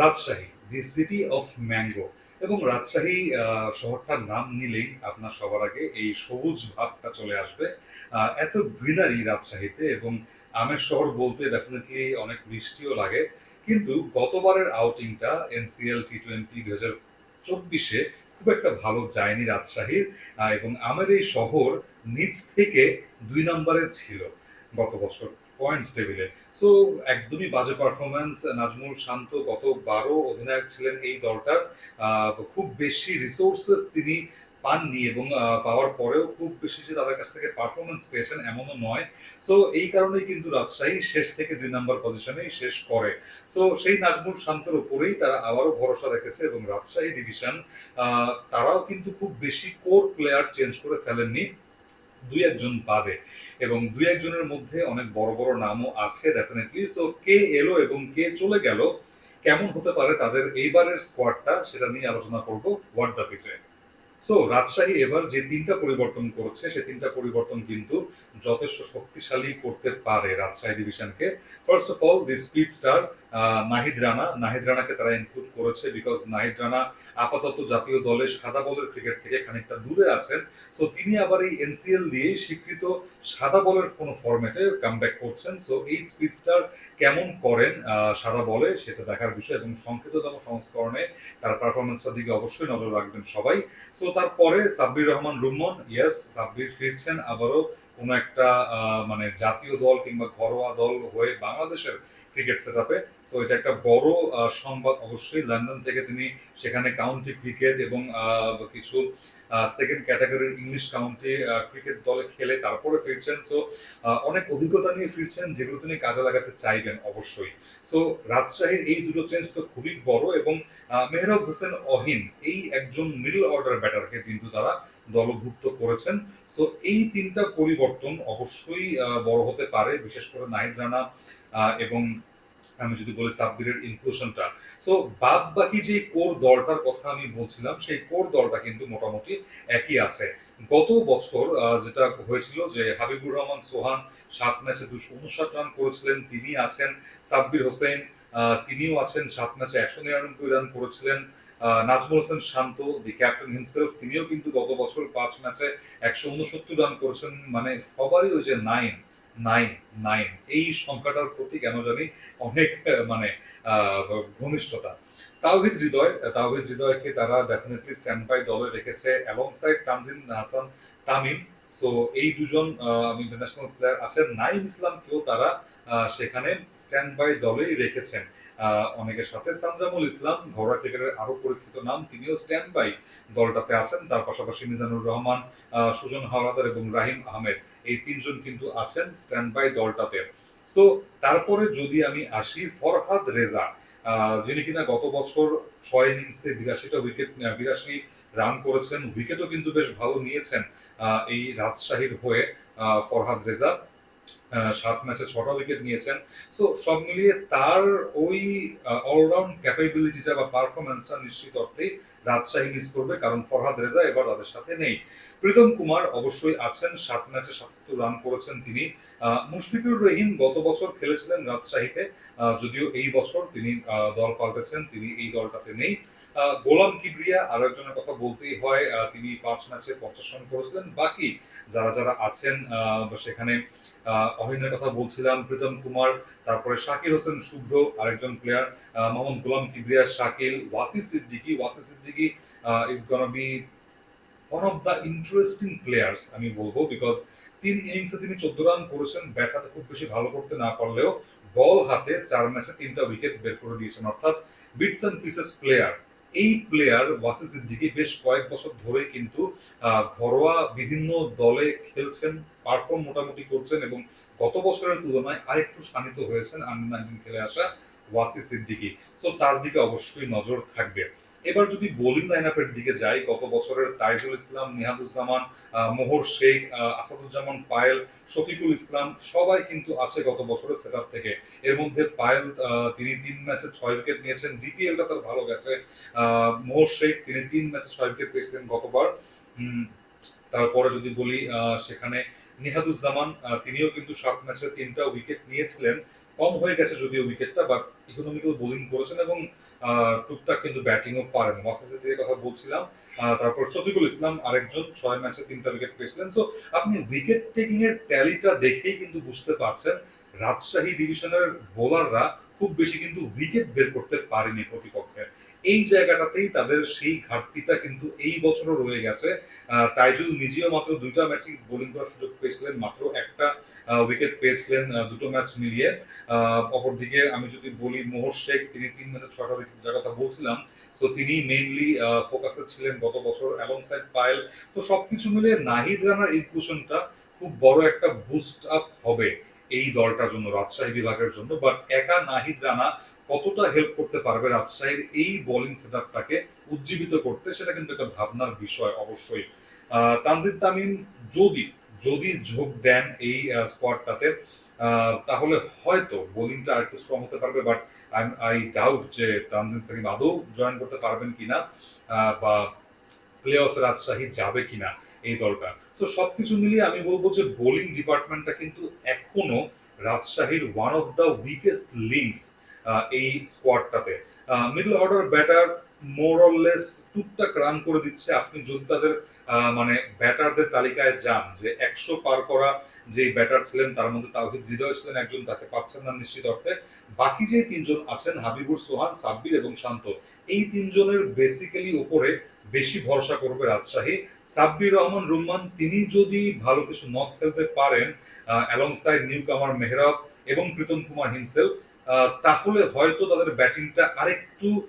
Rajshahi the city of mango এবং রাজশাহী শহরটার নাম নিলেই আপনার সবার আগে এই সবুজ ভাবটা চলে আসবে। এত গ্রিনারি রাজশাহীতে এবং আমের শহর বলতে ডেফিনেটলি অনেক মিষ্টিও লাগে। কিন্তু গতবারের আউটিংটা এনসিএল টি টোয়েন্টি দুই হাজার চব্বিশে খুব একটা ভালো যায়নি রাজশাহীর এবং আমের এই শহর নিচ থেকে দুই নম্বরে ছিল গত বছর। পয়েন্টস টেবিলে সো একদমই বাজে পারফরমেন্স নাজমুল শান্ত গত বারো অধিনায়ক ছিলেন এই দলটার। খুব বেশি রিসোর্সেস তিনি পাননি এবং পাওয়ার পরেও খুব বেশি যে তাদের কাছ থেকে পারফরমেন্স পেয়েছেন এমনও নয়। সো এই কারণেই কিন্তু রাজশাহী শেষ থেকে দুই নম্বর পজিশনেই শেষ করে। সো সেই নাজমুল শান্তর উপরেই তারা আবারও ভরসা রেখেছে এবং রাজশাহী ডিভিশন তারাও কিন্তু খুব বেশি কোর প্লেয়ার চেঞ্জ করে ফেলেননি। দুই একজন বাদে। এবং দুই একজনের মধ্যে অনেক বড় বড় নামও আছে ডেফিনেটলি সো কে এলো এবং কে চলে গেল, কেমন হতে পারে তাদের এইবারের স্কোয়াডটা সেটা নিয়ে আলোচনা করব হোয়াট সো রাজশাহী এবার যে তিনটা পরিবর্তন করেছে, সে তিনটা পরিবর্তন কিন্তু যথেষ্ট শক্তিশালী করতে পারে Rajshahi ডিভিশনকে first of all the speed star Nahid Rana. Nahid রানাকে তারা ইনক্লুড করেছে বিকজ নাহিদ রানা আপাতত জাতীয় দলে সাদা বলের ক্রিকেট থেকে খানিকটা দূরে আছেন। সো তিনি আবার এই এনসিএল দিয়ে স্বীকৃত সাদা বলের কোন ফরম্যাটে কামব্যাক করছেন। সো এই স্পিড স্টার কেমন করেন সাদা বলে সেটা দেখার বিষয় এবং সংক্ষিপ্ততম সংস্করণে তার পারফরমেন্সটার দিকে অবশ্যই নজর রাখবেন সবাই। সো তারপরে সাব্বির রহমান রুম্মন ইয়েস সাব্বির ফিরছেন আবারও। কোনো একটা মানে জাতীয় দল কিংবা ঘরোয়া দল হয়ে বাংলাদেশের ক্রিকেট সেট আপে সো এটা একটা বড় সংবাদ। অবশ্যই লন্ডন থেকে তিনি সেখানে কাউন্টি ক্রিকেট এবং কিছু সেকেন্ড ক্যাটাগরির ইংলিশ কাউন্টি ক্রিকেট দলে খেলে তারপরে ফিরছেন। সো অনেক অভিজ্ঞতা নিয়ে ফিরছেন যেগুলো তিনি কাজে লাগাতে চাইবেন অবশ্যই। সো রাজশাহীর এই দুটো চেঞ্জ তো খুবই বড় এবং মেহরাব হোসেন অহিন এই একজন মিডল অর্ডার ব্যাটারকে কিন্তু তারা দলভুক্ত করেছেন। সো এই তিনটা পরিবর্তন অবশ্যই বড় হতে পারে, বিশেষ করে নাহিদ রানা এবং আমি যদি বলি সাব্বিরের ইনক্লুশনটা সো বাদ বাকি যে কোর দলটার কথা আমি বলছিলাম, সেই কোর দলটা কিন্তু মোটামুটি একই আছে। গত বছর যেটা হয়েছিল যে হাবিবুর রহমান, সোহান সাত ম্যাচে দুশো উনষাট রান করেছিলেন তিনি আছেন। সাব্বির হোসেন তিনিও আছেন, সাত ম্যাচে একশো নিরানব্বই রান করেছিলেন। Najmul Hossain Shanto the captain himself তিনিও কিন্তু গত বছর পাঁচ ম্যাচে একশো উনসত্তর রান করেছেন মানে সবারই ওই যে নাইন নাইন নাইন এই সংখ্যাটার প্রতি কেন জানি অনেক মানে ঘনিষ্ঠতা। তাওহিদ হৃদয়, তাওহিদ হৃদয়কে তারা ডেফিনেটলি স্ট্যান্ড বাই দলে রেখেছে alongside Tanzid Hasan, Tamim. So এই দুজন ইন্টারন্যাশনাল প্লেয়ার আছেন। নাইম ইসলামকেও তারা সেখানে স্ট্যান্ড বাই দলেই রেখেছেন। অনেকের সাথে সানজামুল ইসলাম, ঘরোয়া ক্রিকেটের আরও পরীক্ষিত নাম, তিনিও স্ট্যান্ড বাই দলটাতে আছেন। তার পাশাপাশি মিজানুর রহমান সুজন হাওলাদার এবং রাহিম আহমেদ এই তিনজন কিন্তু আছেন স্ট্যান্ড বাই দলটাতে। সো তারপরে যদি আমি আসি, ফরহাদ রেজা যিনি কিনা গত বছর ছয় ইনিংসে বিরাশিটা উইকেট বিরাশি রান করেছেন। উইকেটও কিন্তু বেশ ভালো নিয়েছেন এই রাজশাহীর হয়ে ফরহাদ রেজা। সাত ম্যাচে ছটা উইকেট নিয়েছেন। সো সব মিলিয়ে তার ওই অলরাউন্ড ক্যাপাবিলিটিটা বা পারফরমেন্সটা নিশ্চিত অর্থেই রাজশাহী মিস করবে, কারণ ফরহাদ রেজা এবার তাদের সাথে নেই। প্রীতম কুমার অবশ্যই আছেন, সাত ম্যাচে সাতাত্তর রান করেছেন তিনি। মুশফিকুর রহিম গত বছর খেলেছিলেন রাজশাহীতে যদিও এই বছর তিনি দল পাল্টেছেন, তিনি এই দলটাতে নেই। গোলাম কিবরিয়া আর একজনের কথা বলতেই হয় তিনি পাঁচ ম্যাচে পঞ্চাশ রান করেছিলেন। বাকি যারা যারা আছেন সেখানে অহিনের কথা বলছিলাম, প্রীতম কুমার, তারপরে শাকির হোসেন শুভ্র, আরেকজন player Mohammad Golam Kibria, Shakil Wasi Siddiqui. Wasi Siddiqui is gonna be one of the interesting players আমি বলব বিকজ তিন ইনিংসে তিনি চোদ্দ রান করেছেন ব্যাট হাতে খুব বেশি ভালো করতে না পারলেও বল হাতে চার ম্যাচে তিনটা উইকেট বের করে দিয়েছেন। অর্থাৎ বিটস অ্যান্ড পিসেস প্লেয়ার এই প্লেয়ার ওয়াসি সিদ্দিকি বেশ কয়েক বছর ধরে কিন্তু ঘরোয়া বিভিন্ন দলে খেলছেন পারফর্ম মোটামুটি করছেন এবং গত বছরের তুলনায় আরেকটু শানিত হয়েছেন আন্ডার নাইনটিন খেলে আসা ওয়াসি সিদ্দিকি সো তার দিকে অবশ্যই নজর থাকবে। এবার যদি বোলিং লাইন আপের দিকে যাই, গত বছরের তাইজুল ইসলাম, নিহাদুজ্জামান মোহর শেখ আসাদুজ্জামান, পায়েল, শফিকুল ইসলাম, সবাই কিন্তু আছে গত বছরের সেট থেকে। এর মধ্যে পায়েল তিনি তিন ম্যাচে ছয় উইকেট নিয়েছেন। ডিপিএলটা তার ভালো গেছে। মোহর শেখ, তিনি তিন ম্যাচে ছয় উইকেট পেয়েছিলেন গতবার। তারপরে যদি বলি সেখানে নিহাদুজ্জামান তিনিও কিন্তু সাত ম্যাচে তিনটা উইকেট নিয়েছিলেন। কম হয়ে গেছে যদিও উইকেটটা বাট ইকোনমিক্যাল বোলিং করেছেন এবং টুকটাক কিন্তু ব্যাটিংও পারেন। ওয়াসিসের কথা বলছিলাম তারপর শফিকুল ইসলাম আরেকজন, ছয় ম্যাচে তিনটা উইকেট পেয়েছিলেন। সো আপনি উইকেট টেকিং এর ট্যালিটা দেখেই কিন্তু বুঝতে পারছেন, রাজশাহী ডিভিশনের বোলাররা খুব বেশি কিন্তু উইকেট বের করতে পারেনি প্রতিপক্ষের এই জায়গাটাতেই তাদের সেই ঘাটতিটা কিন্তু এই বছরও রয়ে গেছে। তাইজুল নিজেও মাত্র দুইটা ম্যাচই বোলিং করার সুযোগ পেয়েছিলেন, মাত্র একটা উইকেট পেয়েছিলেন দুটো ম্যাচ মিলিয়ে। অপরদিকে আমি যদি বলি মোহর শেখ, তিনি তিন ম্যাচে ছটা উইকেট যার কথা বলছিলাম সো তিনি মেইনলি ফোকাসে ছিলেন গত বছর অ্যালং সাইড পায়েল। তো সবকিছু মিলে নাহিদ রানার ইনক্লুশনটা খুব বড় একটা বুস্ট আপ হবে এই দলটার জন্য, রাজশাহী বিভাগের জন্য। বাট একা নাহিদ রানা কতটা হেল্প করতে পারবে রাজশাহীর এই বোলিং সেটআপটাকে উজ্জীবিত করতে, সেটা কিন্তু একটা ভাবনার বিষয় অবশ্যই। তানজিদ তামিম যদি যদি যোগ দেন এই স্কোয়াডটাতে তাহলে হয়তো বোলিংটা আরেকটু স্ট্রং হতে পারবে বাট আই ডাউট যে তানজিম সাকিব আদৌ জয়েন করতে পারবেন কিনা বা প্লে অফে রাজশাহী যাবে কিনা এই দলটা। তো সবকিছু মিলিয়ে আমি বলব যে বোলিং ডিপার্টমেন্টটা কিন্তু এখনও রাজশাহীর one of the weakest links এই স্কোয়াডটাতে। মিডল অর্ডার ব্যাটার মোরলেস টুকটাক রান করে দিচ্ছে। আপনি যদি তাদের মানে ব্যাটারদের তালিকায় যান যে একশো পার করা যে ব্যাটার ছিলেন, তার মধ্যে তাওহিদ হৃদয় ছিলেন একজন, তাকে পাচ্ছেন না নিশ্চিত অর্থে। বাকি যে তিনজন আছেন, হাবিবুর, সোহান, সাব্বির এবং শান্ত, এই তিনজনের বেসিক্যালি উপরে বেশি ভরসা করবে রাজশাহী। সাব্বির রহমান, রুম্মান, তিনি যদি ভালো কিছু নক খেলতে পারেন অ্যালং সাইড নিউ কামার মেহরাব এবং প্রীতম কুমার হিমসেল তাহলে হয়তো তাদের ব্যাটিংটা আরেকটু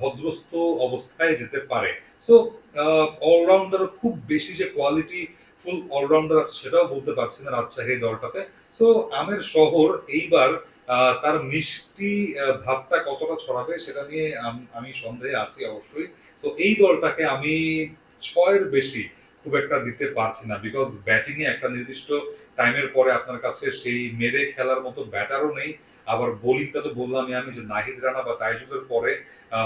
ভদ্রস্থ অবস্থায় যেতে পারে। সো অলরাউন্ডার খুব বেশি যে কোয়ালিটি ফুল অলরাউন্ডার সেটাও বলতে পারছি না রাজশাহী দলটাতে। সো আমের শহর এইবার তার মিষ্টি ভাবটা কতটা ছড়াবে সেটা নিয়ে আম- সন্দেহে আছি অবশ্যই। সো এই দলটাকে আমি ছয়ের বেশি খুব একটা দিতে পারছি না বিকজ ব্যাটিং এ একটা নির্দিষ্ট টাইমের পরে আপনার কাছে সেই মেরে খেলার মতো ব্যাটারও নেই। আবার বোলিংটা তো বললামই আমি যে নাহিদ রানা বা তাইজুলের পরে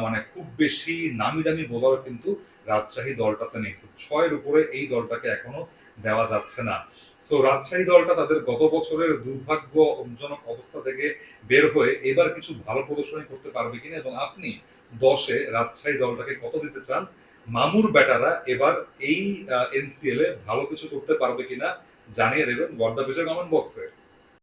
মানে খুব বেশি নামি দামি বোলার কিন্তু রাজশাহী দলটাতে নেই। ছয়ের উপরে এই দলটাকে এখনও দেওয়া যাচ্ছে না। সো রাজশাহী দলটা তাদের গত বছরের দুর্ভাগ্যজনক অবস্থা থেকে বের হয়ে এবার কিছু ভালো প্রদর্শনী করতে পারবে কিনা এবং আপনি দশে রাজশাহী দলটাকে কত দিতে চান? মামুর ব্যাটাররা এবার এই এনসিএল এ ভালো কিছু করতে পারবে কিনা জানিয়ে দেবেন ওয়ার্ডা পেজের কমেন্ট বক্সে।